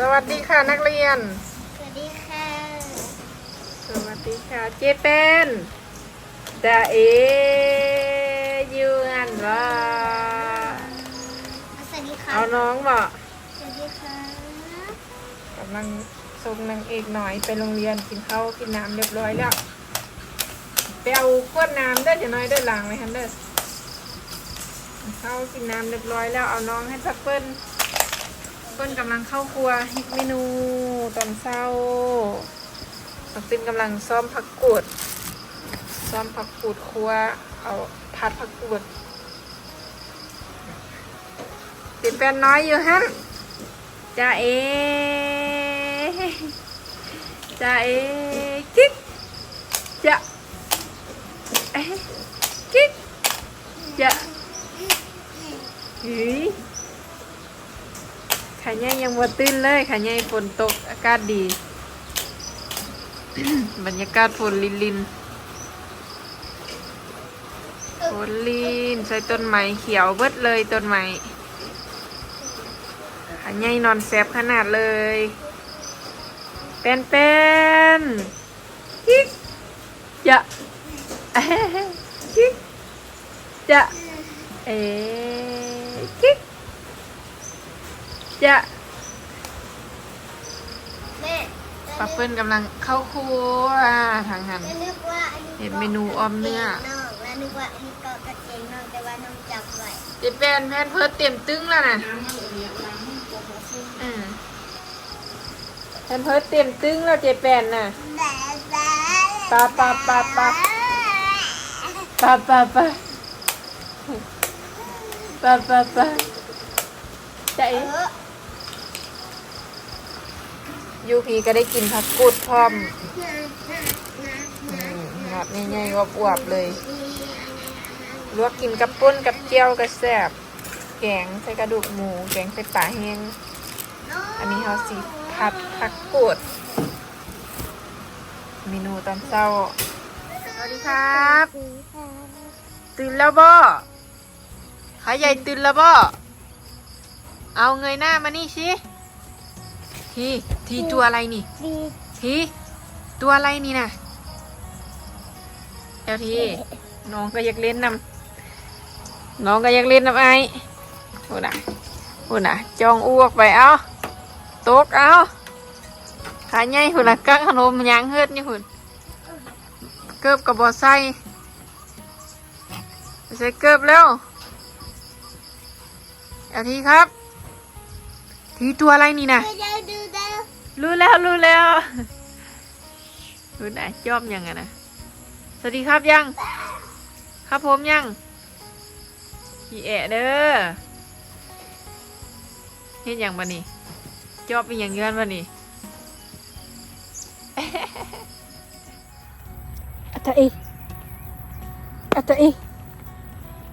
สวัสดีค่ะนักเรียน สวัสดีค่ะ สวัสดีค่ะ เจเป็นดาเอยูอันว่าสวัสดีค่ะเอาน้องบ่สวัสดีค่ะกำลังส่งนางเอกหน่อยไปโรงเรียนกินข้าวกินน้ำเรียบร้อยแล้วไปเอาขวดน้ำเด้อจะน้อยเด้อหลังไว้คันเด้อกินข้าวกินน้ำเรียบร้อยแล้วเอาน้องให้พักเปิ้ล เปิ้ลกำลังเข้าครัวฮิตเมนูตอนเช้าปักตินกำลังซ้อมผักกูด ซ้อมผักกูดครัว เอาผัดผักกูดติดแป้นน้อยอยู่ฮะจ้าเอจ้าเอกิ๊กจ้าเอ๊ะกิ๊กจ้าหืย ขาใหญ่ยังบ่ตื่นเลยขาใหญ่ฝนตกอากาศดี บรรยากาศฝนลินลินฝนลินใส่ต้นไม้เขียวเบิดเลยต้นไม้ขาใหญ่นอนแซบขนาดเลยเป็นเป็นกิ๊กจะกิ๊กจะเอ๋กิ๊ก จะแม่ป้าเปิ้ลกำลังเข้าครัวทางหันแม่นึกว่าอันนี้เห็นเมนูออมเนื้อกางกงน้องแล้วนึกว่าอันนี้ก็กางเกงน้องแต่ว่าน้องจับไว้เจ็ดแปนแพนเพิร์ดเต็มตึ้งแล้วนะอืมแพนเพิร์ดเต็มตึ้งแล้วเจ็ดแปนน่ะ ปะปะปะปะ ปะปะปะปะปะปะใจเออ ยูพีก็ได้กินผักกูดพร้อมอืมหอดง่ายๆอวบๆเลย ลวกกินกับปุ้นกับเจียวกับแซ่บแกงใส่กระดูกหมู แกงใส่ปลาแห้งอันนี้เขาสีผัดผักกูดเมนูตอนเช้า สวัสดีครับ ตื่นแล้วบ่ขาใหญ่ตื่นแล้วบ่เอาเงยหน้ามานี่สิที ทีตัวอะไรนี่ดีทีตัวอะไรนี่นะเดี๋ยวทีน้องก็อยากเล่นนำน้องก็อยากเล่นนำไอ้โอ้น่ะโอ้น่ะจองอ้วกไปเอาตกเอาขาใหญ่หุ่นละกักขนมยางเฮ็ดนี่หุ่นเกิบกับบอใส่ไปใส่เกิบแล้วเอาทีครับ ทีตัวอะไรนี่นะดูเดาดูเดา รู้แล้วรู้แล้วรู้ไหนจอบยังไงนะ สวัสดีครับยัง ครับผมยังขี่แอะเด้อเฮ็ดยังบันนี่จอบเป็นย่างเงื่อนบันนี่อัตเออัตเอ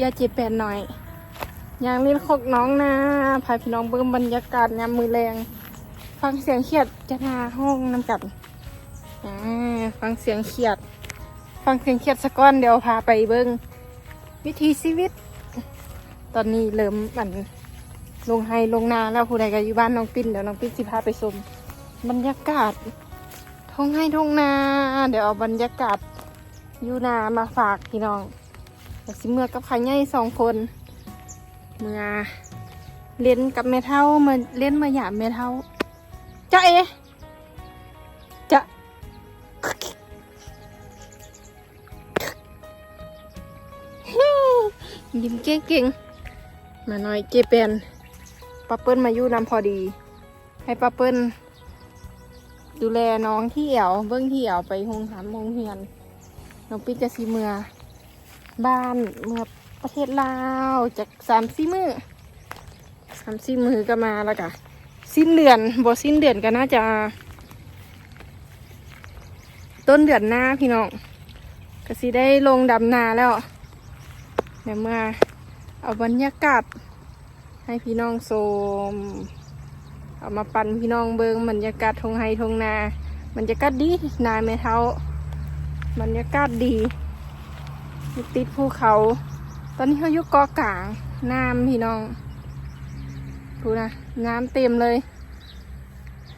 ยาเจ็บแปนหน่อยยางเล่นคกน้องนะพาพี่น้องเบิ่งบรรยากาศยามมือแรง ฟังเสียงเขียดจะนาห้องน้ำกัดฟังเสียงเขียด ฟังเสียงเขียดสะก้อนเดี๋ยวพาไปเบิ้งวิถีชีวิต ตอนนี้เริ่มมันลงไฮลงนาแล้วผู้ใดก็อยู่บ้านน้องปิ้นเดี๋ยวน้องปิ้นสิพาไปชมบรรยากาศทงไฮทงนา เดี๋ยวเอาบรรยากาศยูนามาฝากพี่น้องอยากสิเมื่อกับขาใหญ่สองคน เมื่อเล่นกับเมท่ามาเล่นมาหยามเมท่า จ้าเอจะยิ้มเก่งๆมาหน่อยเจเป็นป้าเปิ้ลมาอยู่นำพอดี ให้ป้าเปิ้ลดูแลน้องที่เอี่ยว เบิ้งที่เอี่ยวไปหงหามหงเฮียน น้องปิ๊กจะสีเมือ บ้านเมื่อประเทศลาวจากสามสี่มือสามสี่มือก็มาแล้วกะ สิ้นเดือนบอสิ้นเดือนก็น่าจะ ต้นเดือนหน้าพี่น้องก็สิได้ลงดำนาแล้วเดี๋ยวมาเอาบรรยากาศให้พี่น้องชมเอามาปั่นพี่น้องเบิงบรรยากาศทงไฮทงนาบรรยากาศดีนาแม่เท้าบรรยากาศดีติดภูเขา ตอนนี้เขาอยู่เกาะกลางน้ำพี่น้อง ดูนะน้ำเต็มเลย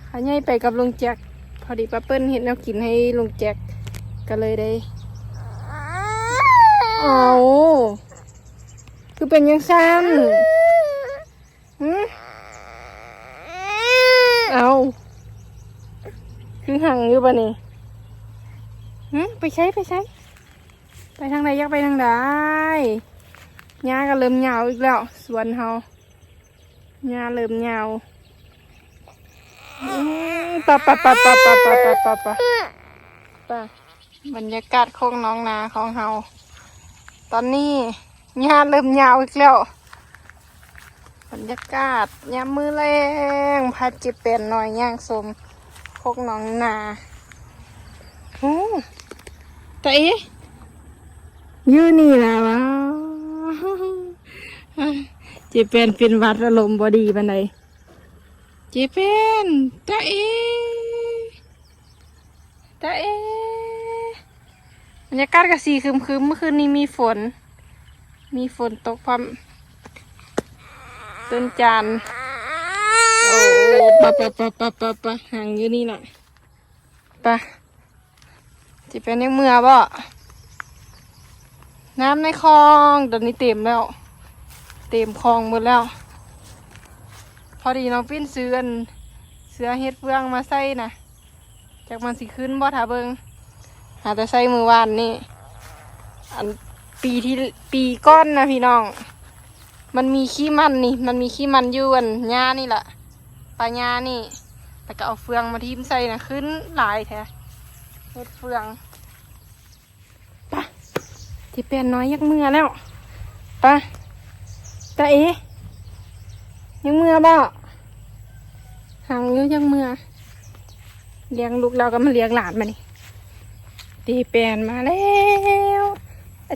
ขาใหญ่ไปกับลุงแจ็คพอดีป้าเปิ้ลเห็นแนวกินให้ลุงแจ็คก็เลยได้เอาคือเป็นยังสั้นหืมเอาคือหังอยู่ปะนี่หืมไปใช้ไปใช้ ไปทางไหนอยากไปทางใดหญ้าก็เริ่มยาวอีกแล้ว สวนเฮา หญ้าเริ่มยาวปะปะปะปะปะปะปะปะปะปะบรรยากาศโคกน้องนาของเฮาตอนนี้หญ้าเริ่มยาวอีกแล้วบรรยากาศยามมือแรงพัดจิเป็นหน่อยย่างสมโคกน้องนาโอ้แต่เอ๊ะอยู่นี่และวะ เจเป็นเป็นหวัดอารมณ์บอดีปันใดเจเป็นตาเอตาเอบรรยากาศกะสีคึมคึมๆเมื่อคืนนี้มีฝน มีฝนตกพร้อมต้นจานโอ้ปะปะปะปะปะปะห่างอยู่นี่แหละปะเจเป็นยังเมื่อบ่น้ำในคลองตอนนี้เต็มแล้ว เต็มคลองหมดแล้ว พอดีน้องปิ้นซื้ออันเสื้อเฮ็ดเฟืองมาใส่นะจากมันสิขึ้นบ่ถาเบิงหาแต่ใส่มือวานนี่อันปีที่ปีก้อนนะพี่น้อง มันมีขี้มันนี่ มันมีขี้มันยู่อันหญ้านี่แหละปลาหญ้านี่ แต่ก็เอาเฟืองมาทิมใส่นะขึ้นหลายแท้เฮ็ดเฟืองที่เป็นน้อยยักเมื่อแล้วไปะ ตาเอ๋ยังเมื่อบ่หางอยู่ยังเมื่อเลี้ยงลูกเราก็มาเลี้ยงหลานมานี่ตีเป็นมาแล้ว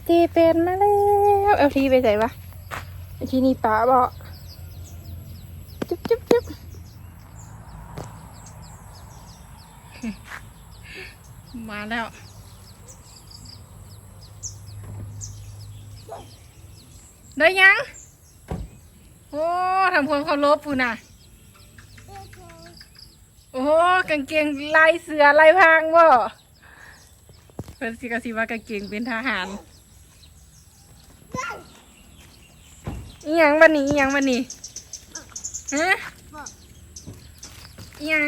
ตีเป็นมาแล้วเอาทีไปใส่ปะเอาทีนี่ป๋าบ่จุ๊บจุ๊บจุ๊บมาแล้วได้ยัง โอ้ทำความเคารพพูน่ะ โอ้กางเกงลายเสือลายพรางบ่เพิ่นสิกะสิว่ากางเกงเป็นทหารอีหยังบัดนี้อีหยังบัดนี้ฮะอีหยัง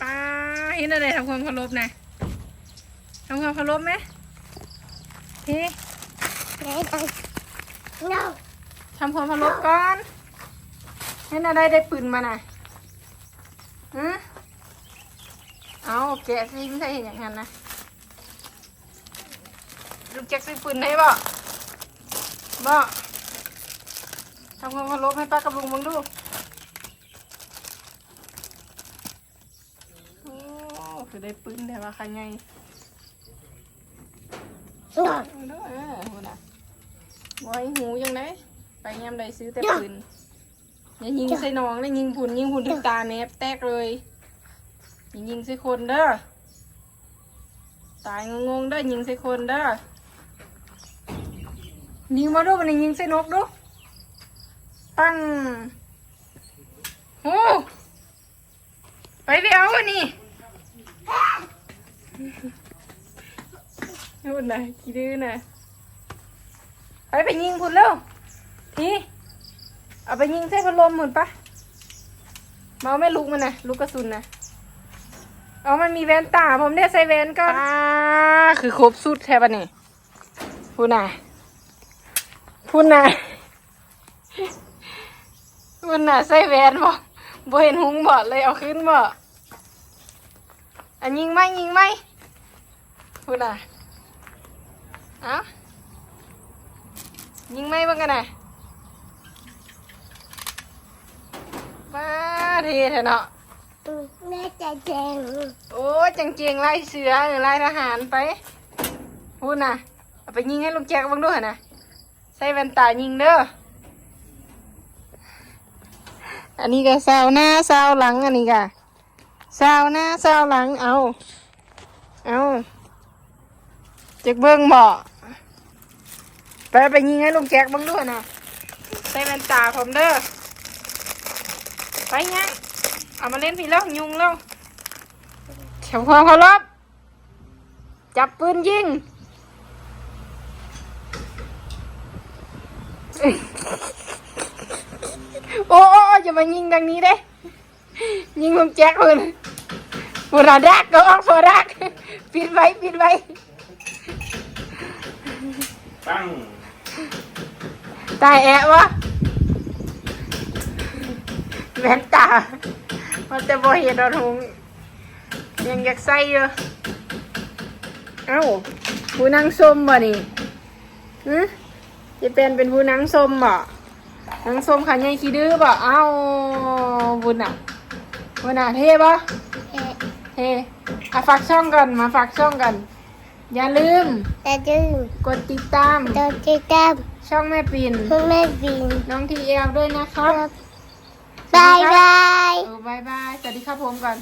ปลาเห็นอะไรทำความเคารพนะทำความเคารพไหมเฮ้ No. ทำความเคารพก่อนให้นาได้ได้ปืนมาน่ะฮะเอาแกะซิไม่ใช่เห็นอย่างนั้นนะลูกแจ็คซื้อปืนให้บ่บ่ทำความเคารพให้ป้ากับลุงมึงดูโอ้คือได้ปืนแต่ว่าใครไง No. เด้อเออหูน่ะบอยหูยังไง ไปยามใดซื้อแต่ปืนอย่ายิงใส่น้องเลยยิงผุนยิงผุนถึงตาเนบแตกเลยอย่ายิงใส่คนเด้อตายงงๆเด้อยิงใส่คนเด้อยิงมาดูมันยิงใส่นกดูปังโอ้ไปไปเอาอันนี้นู่นนะกี่ดื้อนะไปไปยิงพุ่นเร็ว ทีเอาไปยิงใส่พัดลมหมุนปะเอาไม่ลุกมันนะลูกกระสุนนะเอามันมีแว่นตาผมได้ใส่แว่นก่อนอ่าคือครบสุดแทบะนี่พูดนะพูดนะพูดนะใส่แว่นบ่บ่เห็นหุงบ่เลยเอาขึ้นบ่อันยิงไหมยิงไหมพูดนะเอ้ายิงไหมบ้างกันนะ มาเทเถอะเนาะแม่จะเจ๋งโอ้ยจังเจียงไล่เสือหรือไล่ทหารไปพูดนะเอาไปยิงให้ลูกแจ็คบ้างด้วยนะใส่แว่นตายิงเด้ออันนี้ก็ซาวหน้าซาวหลังอันนี้ก็ซาวหน้าซาวหลังเอาเอาจักเบิ้งบ่ไปไปยิงให้ลูกแจ็คบ้างด้วยนะใส่แว่นตาผมเด้อ ไปยังเอามาเล่นพี่แล้วยุงแล้วแถวความเคารพจับปืนยิงโอ้โอ้โอ้อย่ามายิงดังนี้เด้ยิงลุงแจ็คเลยฟูราดักก็ออกฟูรักปิดไว้ปิดไว้ตั้งตายแอะวะ แว่นตามันจะบ่เห็นดอกหงยังอยากใส่อยู่เอ้าผู้นั่งส้มบ่นี่ฮึจะเป็นเป็นผู้นั่งส้มบ่นั่งส้มขาใหญ่ขี้ดื้อบ่เอ้าบุญอะบุญอะเท่ปะเอ๊ะเท่อะฝากช่องกันมาฝากช่องกัน อย่าลืมแต่ดึงกดติดตามตัวติดตามช่องแม่ปิ่นคุณแม่บินน้องทีเอลด้วยนะครับ บายบายโอ้บายบาย สวัสดีครับผมก่อน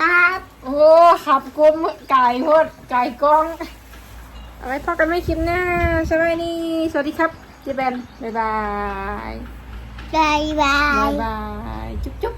ครับ โอ้ขับกลมไก่โพดไก่กล้องเอาไว้พอกันไม่คลิปหน้าสวัสดีสวัสดีครับเจแบนบายบายบายบาบายยบาย จุ๊บจุ๊บ